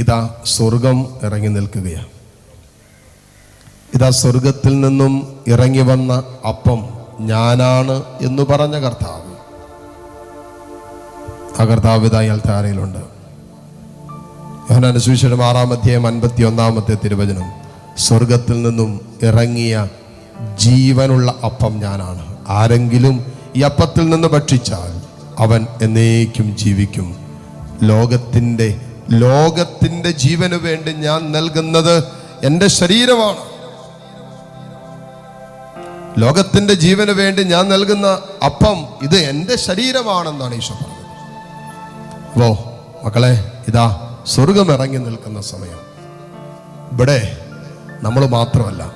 ഇതാ സ്വർഗം ഇറങ്ങി നിൽക്കുകയാണ്. ഇതാ സ്വർഗത്തിൽ നിന്നും ഇറങ്ങി വന്ന അപ്പം ഞാനാണ് എന്ന് പറഞ്ഞ കർത്താവ്. ആ കർത്താവ് ഇതാ ഇയാൾ താരയിലുണ്ട് യോഹനാനുസൂചനം ആറാം അധ്യായം അൻപത്തി ഒന്നാമത്തെ തിരുവചനം. സ്വർഗത്തിൽ നിന്നും ഇറങ്ങിയ ജീവനുള്ള അപ്പം ഞാനാണ്. ആരെങ്കിലും ഈ അപ്പത്തിൽ നിന്ന് ഭക്ഷിച്ചാൽ അവൻ എന്നേക്കും ജീവിക്കും. ലോകത്തിന്റെ ലോകത്തിന്റെ ജീവന് വേണ്ടി ഞാൻ നൽകുന്നത് എന്റെ ശരീരമാണ്. ലോകത്തിന്റെ ജീവന് വേണ്ടി ഞാൻ നൽകുന്ന അപ്പം ഇത് എന്റെ ശരീരമാണെന്നാണ് ഈശോ പറഞ്ഞത്. ഓ മക്കളെ ഇതാ സ്വർഗം ഇറങ്ങി നിൽക്കുന്ന സമയം. ഇവിടെ നമ്മൾ മാത്രമല്ല.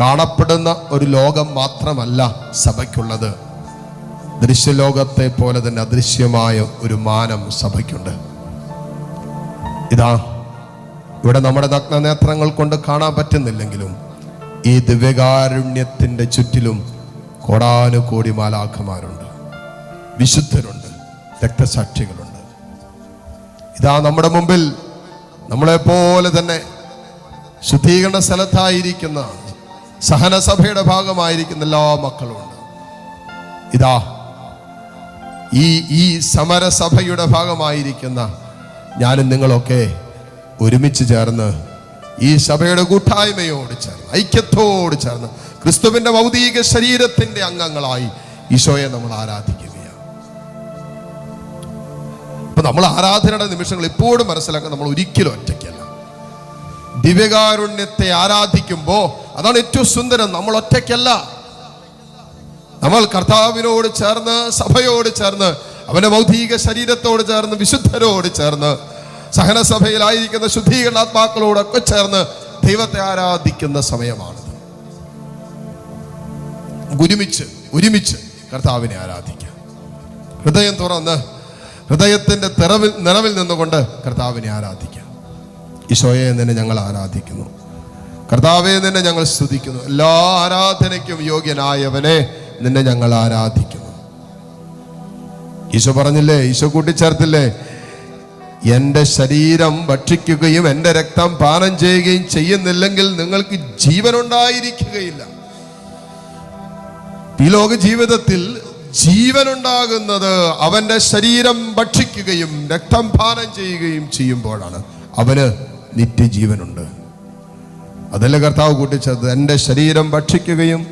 കാണപ്പെടുന്ന ഒരു ലോകം മാത്രമല്ല സഭയ്ക്കുള്ളത്. ദൃശ്യലോകത്തെ പോലെ തന്നെ അദൃശ്യമായ ഒരു മാനം സഭയ്ക്കുണ്ട്. ഇതാ ഇവിടെ നമ്മുടെ നഗ്ന നേത്രങ്ങൾ കൊണ്ട് കാണാൻ പറ്റുന്നില്ലെങ്കിലും ഈ ദിവ്യകാരുണ്യത്തിന്റെ ചുറ്റിലും കോടാനുകോടി മാലാഖമാരുണ്ട്. വിശുദ്ധരുണ്ട് രക്തസാക്ഷികളുണ്ട്. ഇതാ നമ്മുടെ മുമ്പിൽ നമ്മളെപ്പോലെ തന്നെ ശുദ്ധീകരണ സ്ഥലത്തായിരിക്കുന്ന സഹനസഭയുടെ ഭാഗമായിരിക്കുന്ന എല്ലാ മക്കളുമുണ്ട് ഇതാ ഈ ഈ സമരസഭയുടെ ഭാഗമായിരിക്കുന്ന ഞാനും നിങ്ങളൊക്കെ ഒരുമിച്ച് ചേർന്ന് ഈ സഭയുടെ കൂട്ടായ്മയോട് ചേർന്ന് ഐക്യത്തോട് ചേർന്ന് ക്രിസ്തുവിന്റെ ഭൗതിക ശരീരത്തിന്റെ അംഗങ്ങളായി ഈശോയെ നമ്മൾ ആരാധിക്കുകയാണ്. അപ്പൊ നമ്മൾ ആരാധനയുടെ നിമിഷങ്ങൾ ഇപ്പോഴും മനസ്സിലാക്കാൻ നമ്മൾ ഒരിക്കലും ഒറ്റയ്ക്കല്ല. ദിവ്യകാരുണ്യത്തെ ആരാധിക്കുമ്പോൾ അതാണ് ഏറ്റവും സുന്ദരം നമ്മൾ ഒറ്റയ്ക്കല്ല. നമ്മൾ കർത്താവിനോട് ചേർന്ന് സഭയോട് ചേർന്ന് അവന്റെ ഭൗതിക ശരീരത്തോട് ചേർന്ന് വിശുദ്ധരോട് ചേർന്ന് സഹനസഭയിലായിരിക്കുന്ന ശുദ്ധീകരണാത്മാക്കളോടൊക്കെ ചേർന്ന് ദൈവത്തെ ആരാധിക്കുന്ന സമയമാണ്. ഒരുമിച്ച് ഒരുമിച്ച് കർത്താവിനെ ആരാധിക്കാം ഹൃദയം തുറന്ന് ഹൃദയത്തിന്റെ നിറവിൽ നിറവിൽ നിന്നുകൊണ്ട് കർത്താവിനെ ആരാധിക്കാം ഈശോയെ നിന്നെ ഞങ്ങൾ ആരാധിക്കുന്നു. കർത്താവെ നിന്നെ ഞങ്ങൾ സ്തുതിക്കുന്നു. എല്ലാ ആരാധനയ്ക്കും യോഗ്യനായവനെ നിന്നെ ഞങ്ങൾ ആരാധിക്കുന്നു. ഈശോ പറഞ്ഞില്ലേ ഈശോ കൂട്ടിച്ചേർത്തില്ലേ? എന്റെ ശരീരം ഭക്ഷിക്കുകയും എന്റെ രക്തം പാനം ചെയ്യുകയും ചെയ്യുന്നില്ലെങ്കിൽ നിങ്ങൾക്ക് ജീവനുണ്ടായിരിക്കുകയില്ല. ഈ ലോക ജീവിതത്തിൽ ജീവനുണ്ടാകുന്നത് അവന്റെ ശരീരം ഭക്ഷിക്കുകയും രക്തം പാനം ചെയ്യുകയും ചെയ്യുമ്പോഴാണ്. അവന് നിത്യജീവനുണ്ട്. അതല്ല കർത്താവ് കൂട്ടിച്ചത് എന്റെ ശരീരം ഭക്ഷിക്കുകയും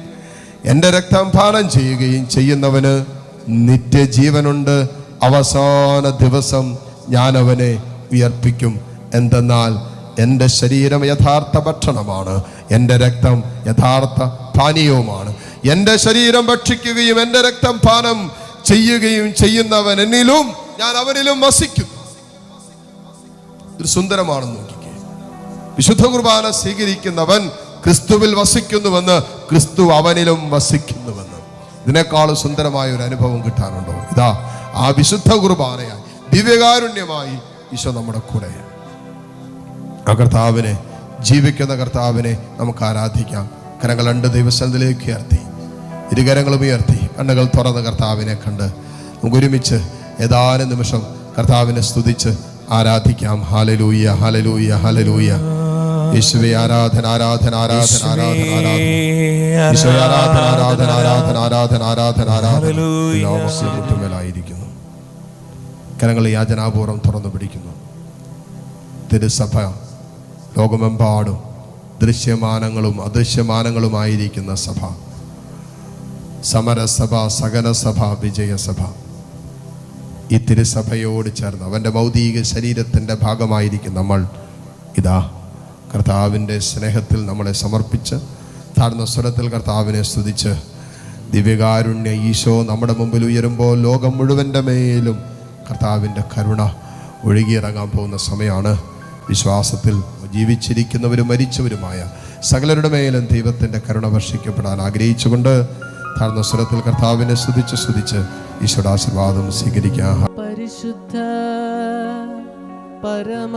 എന്റെ രക്തം പാനം ചെയ്യുകയും ചെയ്യുന്നവന് നിത്യജീവനുണ്ട്. അവസാന ദിവസം ഞാൻ അവനെ ഉയർപ്പിക്കും. എന്തെന്നാൽ എന്റെ ശരീരം യഥാർത്ഥ ഭക്ഷണമാണ്. എന്റെ രക്തം യഥാർത്ഥ പാനീയവുമാണ്. എന്റെ ശരീരം ഭക്ഷിക്കുകയും എന്റെ രക്തം പാനം ചെയ്യുകയും ചെയ്യുന്നവൻ എന്നിലും ഞാൻ അവനിലും വസിക്കും. ഒരു സുന്ദരമാണെന്ന് നോക്കിക്കേ. വിശുദ്ധ കുർബാന സ്വീകരിക്കുന്നവൻ ക്രിസ്തുവിൽ വസിക്കുന്നുവെന്ന് ക്രിസ്തു അവനിലും വസിക്കുന്നുവെന്ന്. ഇതിനേക്കാൾ സുന്ദരമായ ഒരു അനുഭവം കിട്ടാനുണ്ടോ ഇതാ ആ വിശുദ്ധ കുർബാനയായി ദിവ്യകാരുണ്യമായി ഈശോ നമ്മുടെ കൂടെ. ആ കർത്താവിനെ ജീവിക്കുന്ന കർത്താവിനെ നമുക്ക് ആരാധിക്കാം. കരങ്ങൾ രണ്ട് ദിവസത്തിലേക്ക് ഉയർത്തി ഇരുകരങ്ങളും ഉയർത്തി കണ്ണുകൾ തുറന്ന കർത്താവിനെ കണ്ട് നമുക്ക് ഒരുമിച്ച് ഏതാനും നിമിഷം കർത്താവിനെ സ്തുതിച്ച് ആരാധിക്കാം. ഹാലലൂയ ഹാലലൂയ ഹാലലൂയ യേശുവേ ആരാധന ആരാധന ആരാധന ആരാധന ആരാധന. ഈശോയെ ആരാധന ആരാധന ആരാധന. ആരാധന ആരാധന ആരാധന കരങ്ങൾ യാചനാപൂർവം തുറന്നു പിടിക്കുന്നു. തിരുസഭ ലോകമെമ്പാടും ദൃശ്യമാനങ്ങളും അദൃശ്യമാനങ്ങളുമായിരിക്കുന്ന സഭ. സമരസഭ സകലസഭ വിജയസഭ. ഈ തിരുസഭയോട് ചേർന്ന് അവന്റെ ഭൗതിക ശരീരത്തിന്റെ ഭാഗമായിരിക്കും നമ്മൾ. ഇതാ കർത്താവിന്റെ സ്നേഹത്തിൽ നമ്മളെ സമർപ്പിച്ച് താഴ്ന്ന സ്വരത്തിൽ കർത്താവിനെ സ്തുതിച്ച്. ദിവ്യകാരുണ്യ ഈശോ നമ്മുടെ മുമ്പിൽ ഉയരുമ്പോൾ ലോകം മുഴുവന്റെ മേലും കർത്താവിന്റെ കരുണ ഒഴുകിയിറങ്ങാൻ പോകുന്ന സമയമാണ്. വിശ്വാസത്തിൽ ജീവിച്ചിരിക്കുന്നവരും മരിച്ചവരുമായ സകലരുടെ മേലും ദൈവത്തിന്റെ കരുണ വർഷിക്കപ്പെടാൻ ആഗ്രഹിച്ചുകൊണ്ട് താഴ്ന്ന സ്വരത്തിൽ കർത്താവിനെ സ്തുതിച്ച് സ്തുതിച്ച് ഈശോയുടെ ആശീർവാദം സ്വീകരിക്കാം. പരിശുദ്ധ പരമ